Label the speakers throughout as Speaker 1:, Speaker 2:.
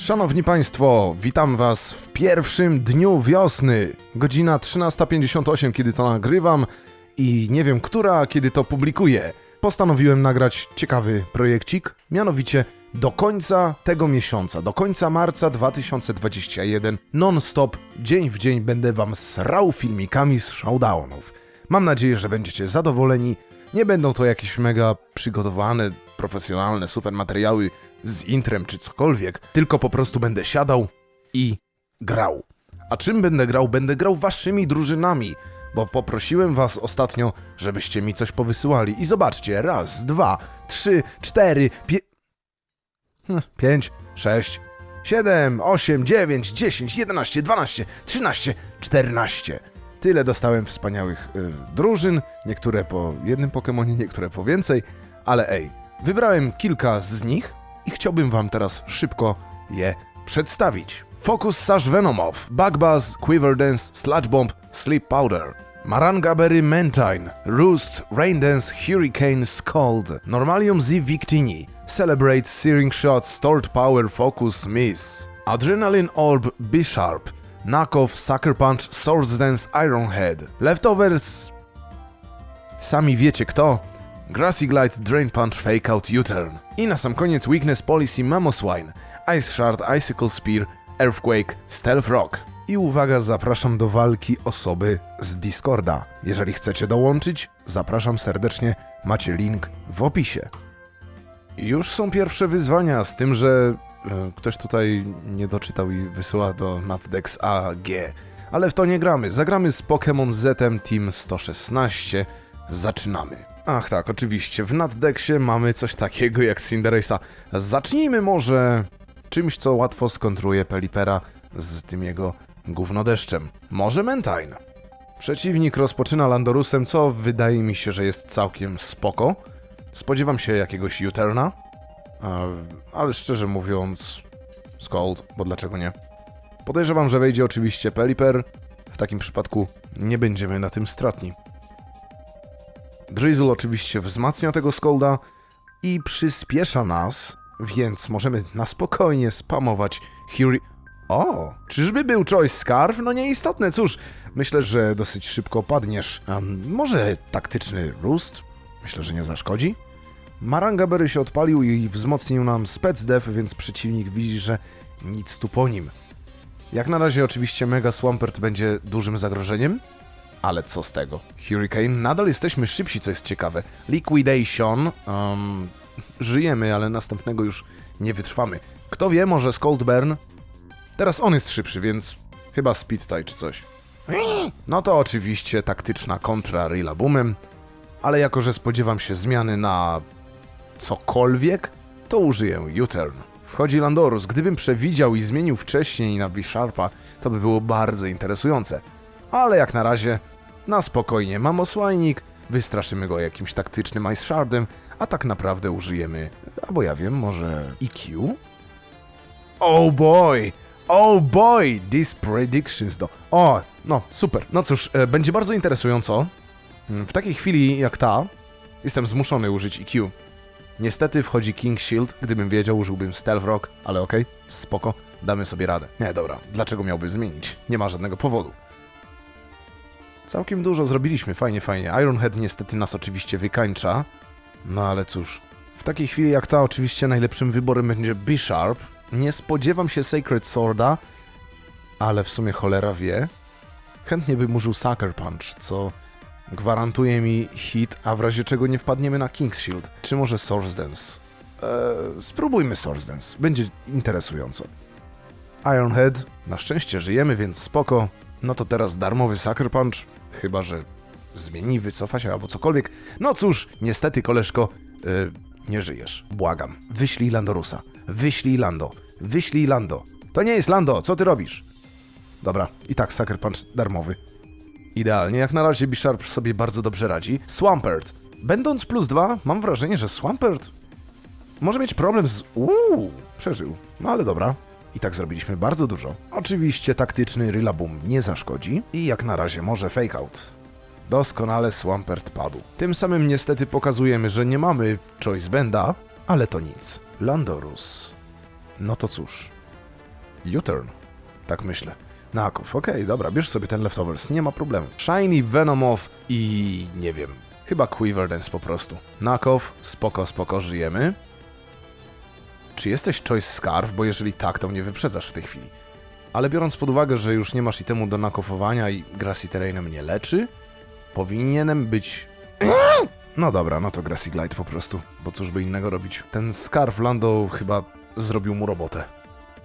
Speaker 1: Szanowni Państwo, witam Was w pierwszym dniu wiosny. Godzina 13.58, kiedy to nagrywam i nie wiem która, kiedy to publikuję. Postanowiłem nagrać ciekawy projekcik, mianowicie do końca tego miesiąca, do końca marca 2021, non-stop, dzień w dzień będę Wam srał filmikami z showdownów. Mam nadzieję, że będziecie zadowoleni. Nie będą to jakieś mega przygotowane, profesjonalne, super materiały z intrem czy cokolwiek, tylko po prostu będę siadał i grał. A czym będę grał? Będę grał waszymi drużynami, bo poprosiłem was ostatnio, żebyście mi coś powysyłali. I zobaczcie, raz, dwa, trzy, cztery, pie... Hm, pięć, sześć, siedem, osiem, dziewięć, dziesięć, jedenaście, dwanaście, trzynaście, czternaście. Tyle dostałem wspaniałych y, drużyn, niektóre po jednym Pokemonie, niektóre po więcej, ale ej, wybrałem kilka z nich i chciałbym wam teraz szybko je przedstawić. Focus Sash Venomoth, Bugbuzz, Quiver Dance, Sludge Bomb, Sleep Powder, Marangaberry Mantine, Roost, Rain Dance, Hurricane Scald, Normalium Z Victini, Celebrate Searing Shot, Stored Power Focus Miss, Adrenaline Orb Bisharp, Knockoff Sucker Punch, Swords Dance Ironhead, Leftovers Sami wiecie kto. Grassy Glide, Drain Punch, Fake Out, U-Turn. I na sam koniec Weakness Policy Mamoswine, Ice Shard, Icicle Spear, Earthquake, Stealth Rock. I uwaga, zapraszam do walki osoby z Discorda. Jeżeli chcecie dołączyć, zapraszam serdecznie, macie link w opisie. Już są pierwsze wyzwania, z tym, że e, ktoś tutaj nie doczytał i wysyła do Natdex AG. Ale w to nie gramy. Zagramy z Pokémon Z Team 116. Zaczynamy. Ach tak, oczywiście. W Natdexie mamy coś takiego jak Cinderace'a. Zacznijmy może czymś, co łatwo skontruje Pelipera z tym jego gównodeszczem. Może Mentine. Przeciwnik rozpoczyna Landorusem, co wydaje mi się, że jest całkiem spoko. Spodziewam się jakiegoś U-turna, a- ale szczerze mówiąc, Scold, bo dlaczego nie? Podejrzewam, że wejdzie oczywiście Peliper. W takim przypadku nie będziemy na tym stratni. Drizzle oczywiście wzmacnia tego Scolda i przyspiesza nas, więc możemy na spokojnie spamować Huri... O, czyżby był Choice Scarf? No nieistotne, cóż, myślę, że dosyć szybko padniesz. Em, może taktyczny Roost? Myślę, że nie zaszkodzi. Marangabery się odpalił i wzmocnił nam Spec Def, więc przeciwnik widzi, że nic tu po nim. Jak na razie oczywiście Mega Swampert będzie dużym zagrożeniem, ale co z tego? Hurricane, nadal jesteśmy szybsi, co jest ciekawe. Liquidation, um, żyjemy, ale następnego już nie wytrwamy. Kto wie, może Scoldburn? Teraz on jest szybszy, więc chyba Speed Tie czy coś. No to oczywiście taktyczna kontra Rillaboomem, ale jako, że spodziewam się zmiany na cokolwiek, to użyję U-turn. Wchodzi Landorus. Gdybym przewidział i zmienił wcześniej na Bisharpa, to by było bardzo interesujące. Ale jak na razie, na spokojnie mam osłajnik, wystraszymy go jakimś taktycznym Ice Shardem, a tak naprawdę użyjemy, albo ja wiem, może EQ? Oh boy! Oh boy! These predictions do... O, no super. No cóż, e, będzie bardzo interesująco. Mm, W takiej chwili jak ta, jestem zmuszony użyć EQ. Niestety wchodzi King Shield, gdybym wiedział, użyłbym Stealth Rock, ale okej, spoko, damy sobie radę. Nie, dobra, dlaczego miałby zmienić? Nie ma żadnego powodu. Całkiem dużo zrobiliśmy, fajnie, fajnie. Ironhead niestety nas oczywiście wykańcza, no ale cóż. W takiej chwili jak ta, oczywiście najlepszym wyborem będzie B-Sharp. Nie spodziewam się Sacred Sworda, ale w sumie cholera wie. Chętnie bym użył Sucker Punch, co gwarantuje mi hit, a w razie czego nie wpadniemy na King's Shield. Czy może Source Dance? Eee, spróbujmy Source Dance, będzie interesująco. Ironhead, na szczęście żyjemy, więc spoko. No to teraz darmowy Sucker Punch, chyba że zmieni, wycofa się albo cokolwiek. No cóż, niestety koleżko, yy, nie żyjesz. Błagam, wyślij Landorusa. Wyślij Lando. Wyślij Lando. To nie jest Lando, co ty robisz? Dobra, i tak Sucker Punch darmowy. Idealnie, jak na razie Bisharp sobie bardzo dobrze radzi. Swampert. Będąc plus dwa, mam wrażenie, że Swampert może mieć problem z... Uuu, przeżył. No ale dobra. I tak zrobiliśmy bardzo dużo. Oczywiście taktyczny Rillaboom nie zaszkodzi i jak na razie może fake out. Doskonale Swampert padł. Tym samym niestety pokazujemy, że nie mamy choice benda, ale to nic. Landorus. No to cóż. U-turn. Tak myślę. Naków, okej, dobra, bierz sobie ten leftovers, nie ma problemu. Shiny Venomoth i nie wiem, chyba Quiver Dance po prostu. Nakow, spoko, spoko, żyjemy. Czy jesteś Choice Scarf? Bo jeżeli tak, to mnie wyprzedzasz w tej chwili. Ale biorąc pod uwagę, że już nie masz itemu do nakofowania i Grassy Terrainem nie leczy, powinienem być... No dobra, no to Grassy Glide po prostu, bo cóż by innego robić. Ten Scarf Lando chyba zrobił mu robotę.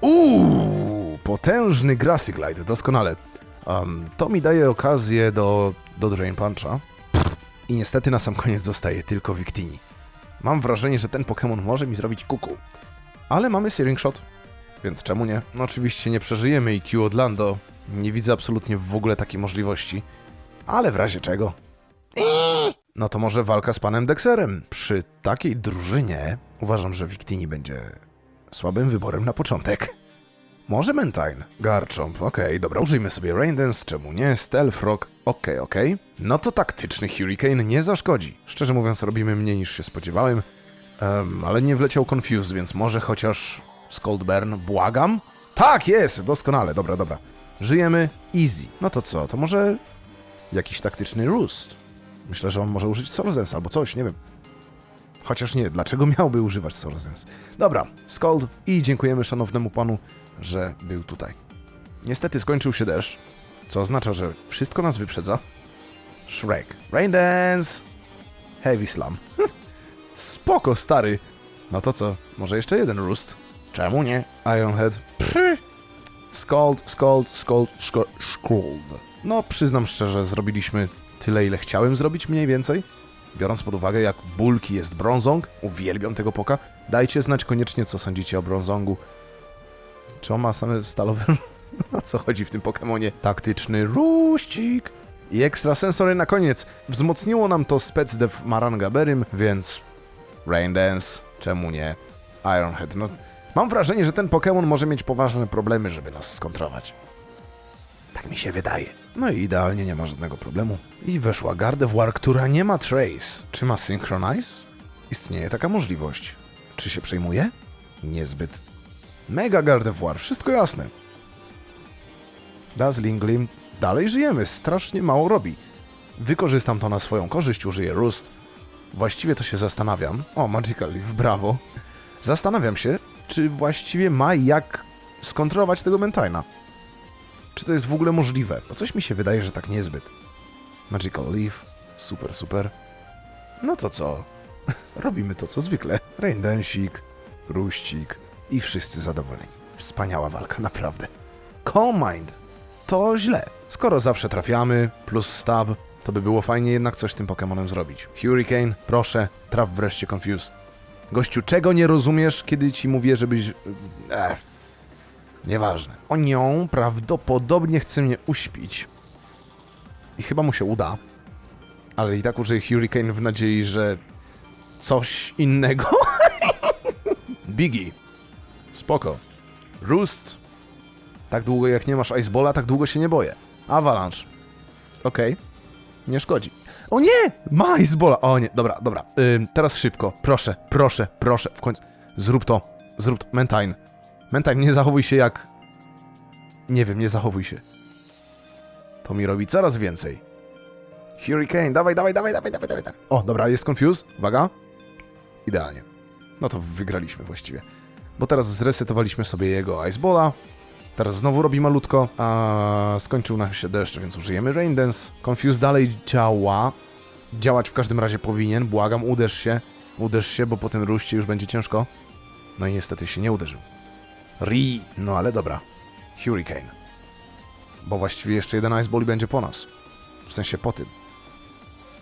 Speaker 1: Uuu, potężny Grassy Glide, doskonale. Um, to mi daje okazję do, do Drain Puncha. I niestety na sam koniec zostaje tylko Victini. Mam wrażenie, że ten Pokémon może mi zrobić kuku. Ale mamy Searing Shot, więc czemu nie? No oczywiście nie przeżyjemy IQ od Lando. Nie widzę absolutnie w ogóle takiej możliwości. Ale w razie czego? No to może walka z panem Dexerem. Przy takiej drużynie uważam, że Victini będzie słabym wyborem na początek. Może Mentine. Garchomp, okej, dobra, użyjmy sobie Rain Dance, czemu nie? Stealth Rock, okej, okej. No to taktyczny Hurricane nie zaszkodzi. Szczerze mówiąc, robimy mniej niż się spodziewałem, Em, ale nie wleciał Confuse, więc może chociaż Scoldburn, błagam? Tak, jest, doskonale, dobra, dobra. Żyjemy, easy. No to co, to może jakiś taktyczny Roost? Myślę, że on może użyć Dance albo coś, nie wiem. Chociaż nie, dlaczego miałby używać Dance? Dobra, Scold i dziękujemy szanownemu panu, że był tutaj. Niestety skończył się deszcz, co oznacza, że wszystko nas wyprzedza. Shrek. Rain Dance! Heavy Slam. Spoko, stary. No to co, może jeszcze jeden Roost? Czemu nie? Ironhead. Pff. Scald, Scald, Scald, Scald. No, przyznam szczerze, zrobiliśmy tyle, ile chciałem zrobić mniej więcej. Biorąc pod uwagę, jak bulki jest brązong, uwielbiam tego poka, dajcie znać koniecznie, co sądzicie o brązongu. Czy on ma same stalowe... o co chodzi w tym Pokemonie? Taktyczny ruścik. I ekstrasensory na koniec. Wzmocniło nam to specdev Marangaberym, więc... Rain Dance, czemu nie? Ironhead, no... Mam wrażenie, że ten Pokémon może mieć poważne problemy, żeby nas skontrować. Tak mi się wydaje. No i idealnie nie ma żadnego problemu. I weszła Gardevoir, która nie ma Trace. Czy ma Synchronize? Istnieje taka możliwość. Czy się przejmuje? Niezbyt. Mega Gardevoir, wszystko jasne. Dazzling Gleam, dalej żyjemy, strasznie mało robi. Wykorzystam to na swoją korzyść, użyję Roost. Właściwie to się zastanawiam. O, Magical Leaf, brawo. Zastanawiam się, czy właściwie ma jak skontrolować tego Mentina. Czy to jest w ogóle możliwe? Bo coś mi się wydaje, że tak niezbyt. Magical Leaf, super, super. No to co? Robimy to co zwykle. Raindensik, ruścik i wszyscy zadowoleni. Wspaniała walka, naprawdę. Calm Mind. To źle. Skoro zawsze trafiamy, plus stab, to by było fajnie jednak coś z tym Pokemonem zrobić. Hurricane, proszę, traf wreszcie Confuse. Gościu, czego nie rozumiesz, kiedy ci mówię, żebyś... Ech, nieważne. O nią prawdopodobnie chce mnie uśpić. I chyba mu się uda. Ale i tak użyję Hurricane w nadziei, że coś innego. Biggie. Spoko. Roost. Tak długo jak nie masz Icebola, tak długo się nie boję. Avalanche. Okej. Nie szkodzi. O nie! Ma Icebola! O nie, dobra, dobra. Ym, teraz szybko. Proszę, proszę, proszę. W końcu. Zrób to. Zrób to. Mentine. Mentine, nie zachowuj się jak... Nie wiem, nie zachowuj się. To mi robi coraz więcej. Hurricane, dawaj, dawaj, dawaj, dawaj, dawaj, dawaj. O, dobra, jest confused. Uwaga. Idealnie. No to wygraliśmy właściwie. Bo teraz zresetowaliśmy sobie jego Icebola. Teraz znowu robi malutko, a skończył nam się deszcz, więc użyjemy Rain Dance. Confuse dalej działa. Działać w każdym razie powinien. Błagam, uderz się. Uderz się, bo po tym ruście już będzie ciężko. No i niestety się nie uderzył. Ri. No ale dobra. Hurricane. Bo właściwie jeszcze jeden Iceball i będzie po nas. W sensie po tym.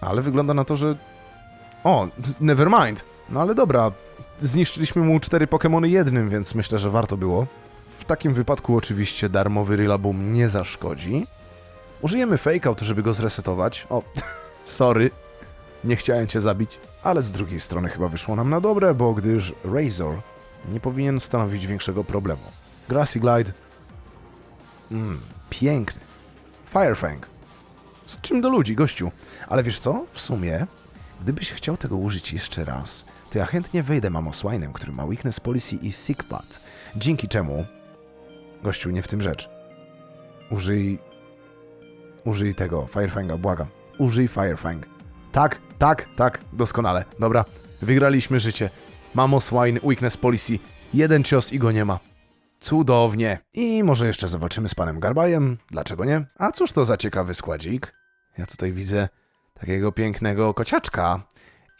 Speaker 1: Ale wygląda na to, że... O, nevermind. No ale dobra. Zniszczyliśmy mu cztery Pokémony jednym, więc myślę, że warto było. Takim wypadku oczywiście darmowy Rillaboom nie zaszkodzi. Użyjemy Fake Out, żeby go zresetować. O, sorry. Nie chciałem cię zabić. Ale z drugiej strony chyba wyszło nam na dobre, bo gdyż Razor nie powinien stanowić większego problemu. Grassy Glide. Mmm, piękny. Firefang. Z czym do ludzi, gościu. Ale wiesz co? W sumie, gdybyś chciał tego użyć jeszcze raz, to ja chętnie wejdę Mamosłajnem, który ma Weakness Policy i Thick Pad. Dzięki czemu Gościu, nie w tym rzecz. Użyj... Użyj tego, Firefanga, błagam. Użyj Firefang. Tak, tak, tak, doskonale. Dobra, wygraliśmy życie. Mamo Swine, Weakness Policy. Jeden cios i go nie ma. Cudownie. I może jeszcze zobaczymy z panem Garbajem. Dlaczego nie? A cóż to za ciekawy składzik? Ja tutaj widzę takiego pięknego kociaczka.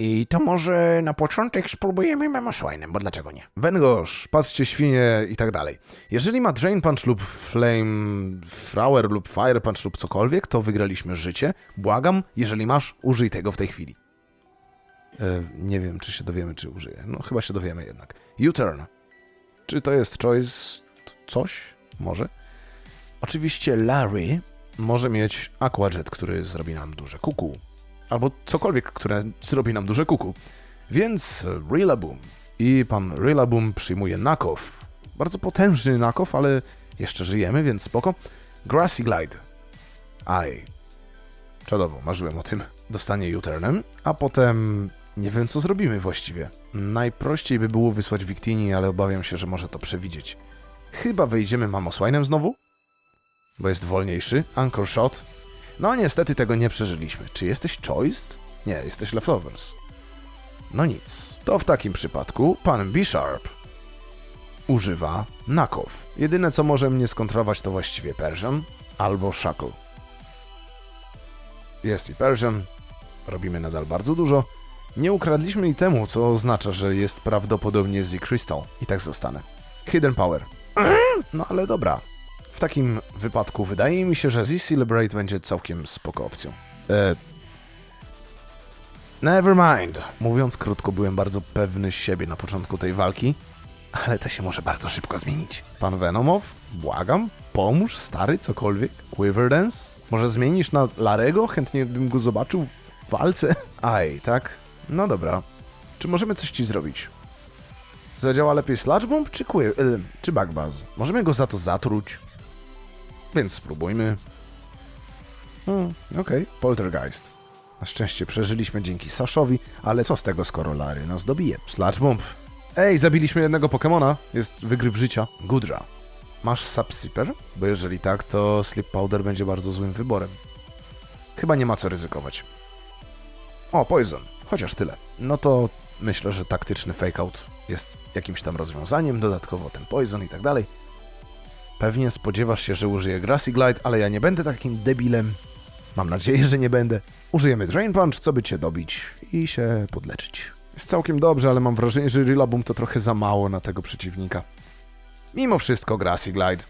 Speaker 1: I to może na początek spróbujemy Mamoswine'em, bo dlaczego nie? Węgorz, patrzcie świnie i tak dalej. Jeżeli ma Drain Punch lub Flame Flower lub Fire Punch lub cokolwiek, to wygraliśmy życie. Błagam, jeżeli masz, użyj tego w tej chwili. E, nie wiem, czy się dowiemy, czy użyję. No, chyba się dowiemy jednak. U-turn. Czy to jest choice coś? Może? Oczywiście Larry może mieć Aquajet, który zrobi nam duże kuku. Albo cokolwiek, które zrobi nam duże kuku. Więc Rillaboom. I pan Rillaboom przyjmuje Nakow. Bardzo potężny Nakow, ale jeszcze żyjemy, więc spoko. Grassy Glide. Aj. Czadowo, marzyłem o tym. Dostanie U-turnem, a potem nie wiem, co zrobimy właściwie. Najprościej by było wysłać Victini, ale obawiam się, że może to przewidzieć. Chyba wejdziemy Mamoswine'em znowu? Bo jest wolniejszy. Anchor Shot. No niestety tego nie przeżyliśmy. Czy jesteś Choice? Nie, jesteś Leftovers. No nic. To w takim przypadku pan B-Sharp używa Nakow. Jedyne co może mnie skontrować to właściwie Persian albo Shackle. Jest i Persian. Robimy nadal bardzo dużo. Nie ukradliśmy i temu, co oznacza, że jest prawdopodobnie Z Crystal. I tak zostanę. Hidden Power. No ale dobra. Takim wypadku wydaje mi się, że Z Celebrate będzie całkiem spoko opcją. E... Never mind. Mówiąc krótko, byłem bardzo pewny siebie na początku tej walki, ale to się może bardzo szybko zmienić. Pan Venomow, błagam, pomóż, stary, cokolwiek. Quiverdance? Może zmienisz na Larego? Chętnie bym go zobaczył w walce. Aj, tak? No dobra. Czy możemy coś ci zrobić? Zadziała lepiej Sludge Bomb czy, queer, y, czy Backbuzz? Możemy go za to zatruć. Więc spróbujmy. Hmm, okej, Poltergeist. Na szczęście przeżyliśmy dzięki Saszowi, ale co z tego, skoro Larry nas dobije? Sludge Bomb. Ej, zabiliśmy jednego Pokemona. Jest wygryw życia. Gudra. Masz Subsipper? Bo jeżeli tak, to Sleep Powder będzie bardzo złym wyborem. Chyba nie ma co ryzykować. O, Poison. Chociaż tyle. No to myślę, że taktyczny fake out jest jakimś tam rozwiązaniem, dodatkowo ten Poison i tak dalej. Pewnie spodziewasz się, że użyję Grassy Glide, ale ja nie będę takim debilem. Mam nadzieję, że nie będę. Użyjemy Drain Punch, co by cię dobić i się podleczyć. Jest całkiem dobrze, ale mam wrażenie, że Rillaboom to trochę za mało na tego przeciwnika. Mimo wszystko Grassy Glide.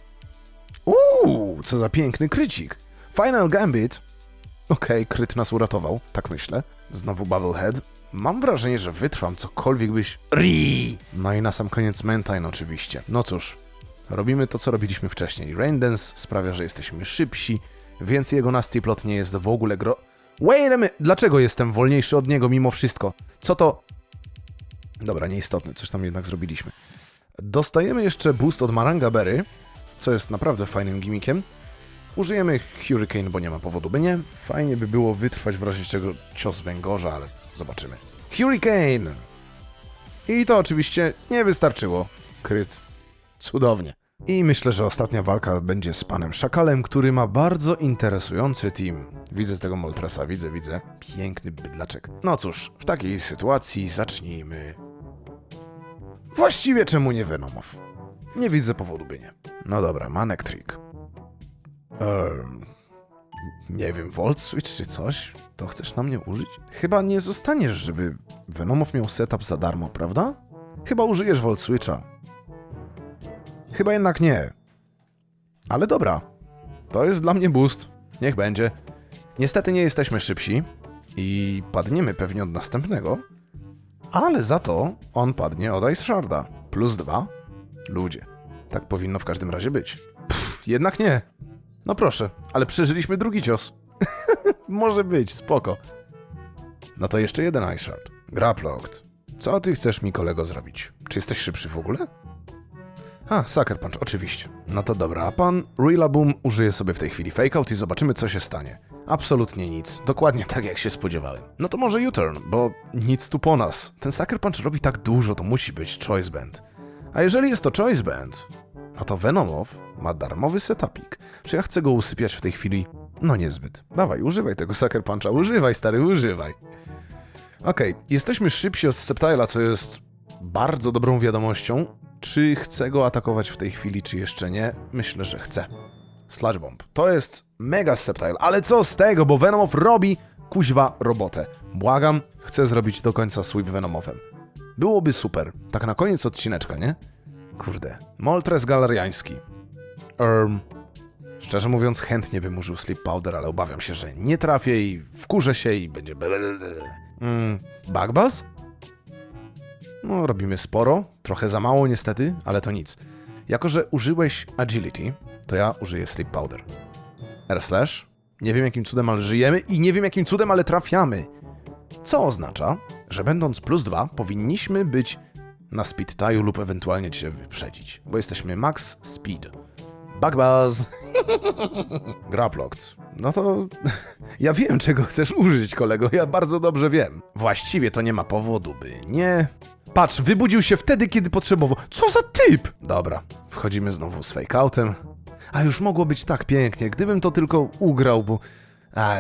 Speaker 1: Uuu, co za piękny krycik. Final Gambit. Okej, kryt nas uratował, tak myślę. Znowu Bubblehead. Mam wrażenie, że wytrwam cokolwiek byś... Ri! No i na sam koniec Mentine oczywiście. No cóż, robimy to, co robiliśmy wcześniej. Rain Dance sprawia, że jesteśmy szybsi, więc jego nasty plot nie jest w ogóle gro... Wait a minute! Dlaczego jestem wolniejszy od niego mimo wszystko? Co to... Dobra, nieistotne, coś tam jednak zrobiliśmy. Dostajemy jeszcze boost od Maranga Berry, co jest naprawdę fajnym gimmickiem. Użyjemy Hurricane, bo nie ma powodu, by nie. Fajnie by było wytrwać w razie czego cios węgorza, ale zobaczymy. Hurricane! I to oczywiście nie wystarczyło. Kryt. Cudownie. I myślę, że ostatnia walka będzie z panem Szakalem, który ma bardzo interesujący team. Widzę z tego Moltresa, widzę, widzę. Piękny bydlaczek. No cóż, w takiej sytuacji zacznijmy. Właściwie czemu nie Venomow? Nie widzę powodu, by nie. No dobra, Manek Trick. Ehm, nie wiem, Volt Switch czy coś? To chcesz na mnie użyć? Chyba nie zostaniesz, żeby Venomow miał setup za darmo, prawda? Chyba użyjesz Volt Switcha. Chyba jednak nie. Ale dobra. To jest dla mnie boost. Niech będzie. Niestety nie jesteśmy szybsi i padniemy pewnie od następnego. Ale za to on padnie od Ice Sharda. Plus dwa. Ludzie. Tak powinno w każdym razie być. Pff, jednak nie. No proszę, ale przeżyliśmy drugi cios. Może być, spoko. No to jeszcze jeden Ice Shard. Graplocked. Co ty chcesz mi kolego zrobić? Czy jesteś szybszy w ogóle? A, Sucker Punch, oczywiście. No to dobra, a pan Rillaboom użyje sobie w tej chwili fake out i zobaczymy co się stanie. Absolutnie nic, dokładnie tak jak się spodziewałem. No to może U-turn, bo nic tu po nas. Ten Sucker Punch robi tak dużo, to musi być Choice Band. A jeżeli jest to Choice Band, A to Venomow ma darmowy setupik. Czy ja chcę go usypiać w tej chwili? No niezbyt. Dawaj, używaj tego Sucker Puncha. Używaj, stary, używaj. Okej, jesteśmy szybsi od Sceptile'a, co jest bardzo dobrą wiadomością. Czy chcę go atakować w tej chwili, czy jeszcze nie? Myślę, że chcę. Sludge Bomb. To jest mega Sceptile, ale co z tego, bo Venomow robi kuźwa robotę. Błagam, chcę zrobić do końca sweep Venomowem. Byłoby super. Tak na koniec odcineczka, nie? Kurde. Moltres galeriański. Erm. Szczerze mówiąc, chętnie bym użył Sleep Powder, ale obawiam się, że nie trafię i wkurzę się i będzie... Mm, Bugbuzz? No, robimy sporo. Trochę za mało niestety, ale to nic. Jako, że użyłeś Agility, to ja użyję Sleep Powder. R slash. Nie wiem jakim cudem, ale żyjemy i nie wiem jakim cudem, ale trafiamy. Co oznacza, że będąc plus 2 powinniśmy być na speed taju lub ewentualnie cię wyprzedzić, bo jesteśmy max speed. Bugbuzz! Graplocked. No to ja wiem, czego chcesz użyć, kolego. Ja bardzo dobrze wiem. Właściwie to nie ma powodu, by nie. Patrz, wybudził się wtedy, kiedy potrzebował. Co za typ! Dobra, wchodzimy znowu z fake-outem. A już mogło być tak pięknie, gdybym to tylko ugrał, bo... A,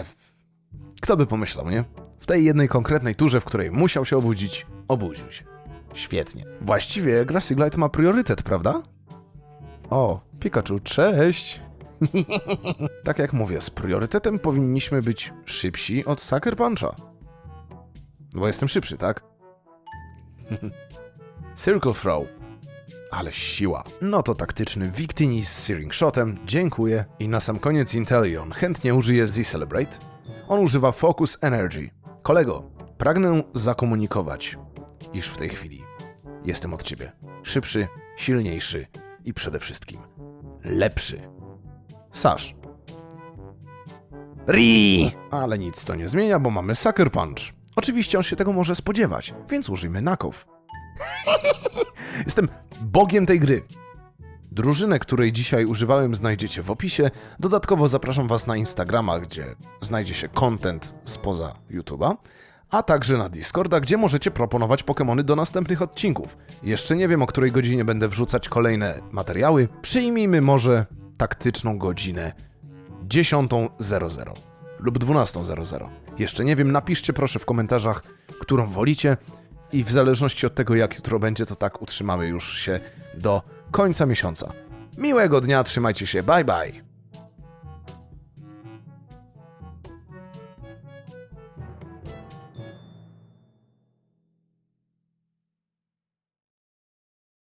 Speaker 1: kto by pomyślał, nie? W tej jednej konkretnej turze, w której musiał się obudzić, obudził się. Świetnie. Właściwie Grassy Glide ma priorytet, prawda? O, Pikachu, cześć! tak jak mówię, z priorytetem powinniśmy być szybsi od Sucker Puncha. Bo jestem szybszy, tak? Circle Throw. Ale siła. No to taktyczny Victini z Searing Shotem, dziękuję. I na sam koniec Intelion chętnie użyje Z-Celebrate. On używa Focus Energy. Kolego, pragnę zakomunikować, iż w tej chwili jestem od ciebie szybszy, silniejszy i przede wszystkim lepszy. Sasz. Ri! Ale nic to nie zmienia, bo mamy Sucker Punch. Oczywiście on się tego może spodziewać, więc użyjmy naków. Jestem bogiem tej gry. Drużynę, której dzisiaj używałem, znajdziecie w opisie. Dodatkowo zapraszam Was na Instagrama, gdzie znajdzie się content spoza YouTube'a, a także na Discorda, gdzie możecie proponować Pokémony do następnych odcinków. Jeszcze nie wiem, o której godzinie będę wrzucać kolejne materiały. Przyjmijmy może taktyczną godzinę 10.00 lub 12.00. Jeszcze nie wiem, napiszcie proszę w komentarzach, którą wolicie i w zależności od tego, jak jutro będzie, to tak utrzymamy już się do końca miesiąca. Miłego dnia, trzymajcie się, bye bye!